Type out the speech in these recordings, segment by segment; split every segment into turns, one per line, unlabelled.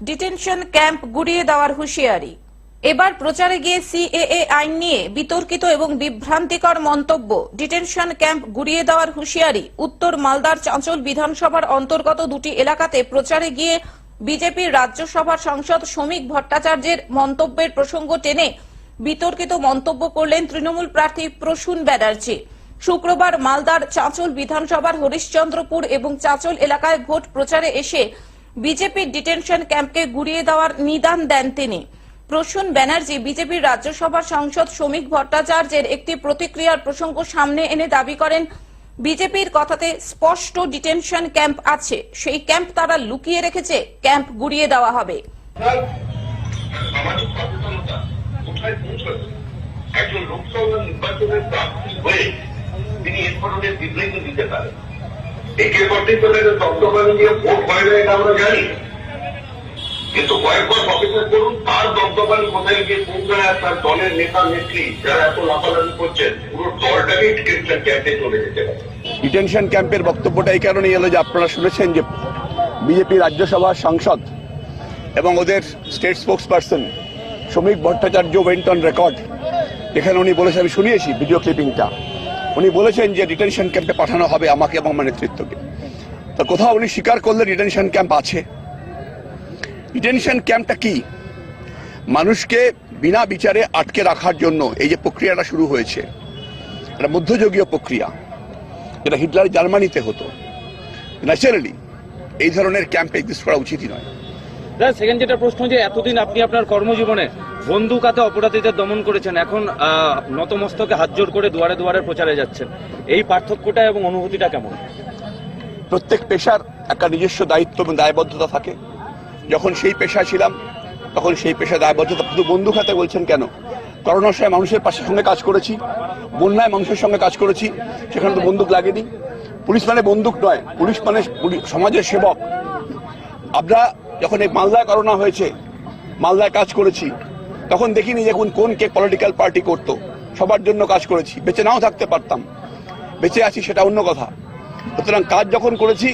Detention camp গুড়িয়ে দেওয়ার হুঁশিয়ারি। এবার প্রচারে গিয়ে সিএএ আইন নিয়ে বিতর্কিত এবং বিভ্রান্তিকর মন্তব্য ডিটেনশন ক্যাম্প গুড়িয়ে দেওয়ার হুঁশিয়ারি। উত্তর মালদার চাঁচল বিধানসভার অন্তর্গত দুটি এলাকাতে প্রচারে গিয়ে বিজেপির রাজ্যসভার সাংসদ শ্রমিক ভট্টাচার্যের মন্তব্যের প্রসঙ্গ টেনে বিতর্কিত মন্তব্য করলেন তৃণমূল প্রার্থী প্রসূন ব্যানার্জি। শুক্রবার মালদার চাঁচল বিধানসভার হরিশ্চন্দ্রপুর এবং চাঁচল এলাকায় ভোট প্রচারে এসে বিজেপির ডিটেনশন ক্যাম্পকে গুড়িয়ে দেওয়ার নিদান দেন তিনি। প্রসূন ব্যানার্জি বিজেপির রাজ্যসভার সাংসদ শ্রমিক ভট্টাচার্যের একটি প্রতিক্রিয়ার প্রসঙ্গ সামনে এনে দাবি করেন, বিজেপির কথাতে স্পষ্ট ডিটেনশন ক্যাম্প আছে, সেই ক্যাম্প তারা লুকিয়ে রেখেছে, ক্যাম্প গুড়িয়ে দেওয়া হবে।
একজন লোকসভা নির্বাচনের প্রার্থী হয়ে তিনি এ ধরনের বিবৃতি দিতে পারেন। একে পর্যটনের দপ্তবাণী দিয়ে ভোট হয় না এটা আমরা জানি। কিন্তু কয়েকবার অপেক্ষা করুন তার দপ্তবাণী কোথায় গিয়ে পৌঁছায় তার দলের নেতা, নেত্রী যারা এত লাফালাফি করছেন, পুরো দলটাকেই টেনশন ক্যাম্পে চলে যেতে পারে।
ডিটেনশন ক্যাম্পের বক্তব্যটা এই কারণেই এলো যে আপনারা শুনেছেন যে বিজেপি রাজ্যসভার সাংসদ এবং ওদের স্টেট স্পোক্স পার্সন শ্রমিক ভট্টাচার্য ওয়েন্ট অন রেকর্ড এখানে উনি বলেছেন, আমি শুনিয়েছি ভিডিও ক্লিপিংটা উনি বলেছেন যে ডিটেনশন ক্যাম্পে পাঠানো হবে আমাকে এবং আমার নেতৃত্বকে। তো কোথাও উনি স্বীকার করলেন ডিটেনশন ক্যাম্প আছে। ডিটেনশন ক্যাম্পটা কি? মানুষকে বিনা বিচারে আটকে রাখার জন্য এই যে প্রক্রিয়াটা শুরু হয়েছে, এটা মধ্যযুগীয় প্রক্রিয়া। যেটা হিটলার জার্মানিতে হতো। ন্যাচারালি এই ধরনের ক্যাম্প এক্সিস্ট করা উচিতই নয়।
দাদা সেকেন্ড যেটা প্রশ্ন যে এতদিন আপনি আপনার কর্মজীবনে বন্দুক হাতে অপরাধীদের দমন করেছেন, এখন নতমস্তকে হাত জোর করে দুয়ারে দুয়ারে প্রচারে যাচ্ছেন। এই পার্থক্যটা এবং অনুভূতিটা কেমন?
প্রত্যেক পেশার একটা নিজস্ব দায়িত্ব এবং দায়বদ্ধতা থাকে। যখন সেই পেশায় ছিলাম, তখন সেই পেশা দায়বদ্ধতা। শুধু বন্দুক হাতে বলছেন কেন? করোনার সময় মানুষের পাশের সঙ্গে কাজ করেছি, বন্যায় মানুষের সঙ্গে কাজ করেছি, সেখানে তো বন্দুক লাগেনি। পুলিশ মানে বন্দুক নয়, পুলিশ মানে সমাজের সেবক। আমরা যখন এই মালদায় করোনা হয়েছে, মালদায় কাজ করেছি, তখন দেখিনি দেখুন কোন কে পলিটিক্যাল পার্টি করতো। সবার জন্য কাজ করেছি। বেঁচে নাও থাকতে পারতাম। বেঁচে আছি সেটা অন্য কথা। সুতরাং কাজ যখন করেছি,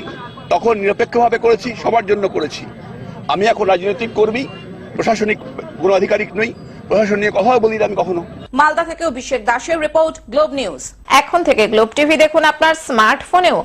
তখন নিরপেক্ষভাবে করেছি, সবার জন্য করেছি। আমি এখন রাজনৈতিক কর্মী, প্রশাসনিক কোনো আধিকারিক নই প্রশাসন নিয়ে কথাও বলি আমি কখনো।
মালদা থেকে অভিষেক দাসের রিপোর্ট, গ্লোব নিউজ। এখন থেকে গ্লোব টিভি দেখুন আপনার স্মার্টফোনেও।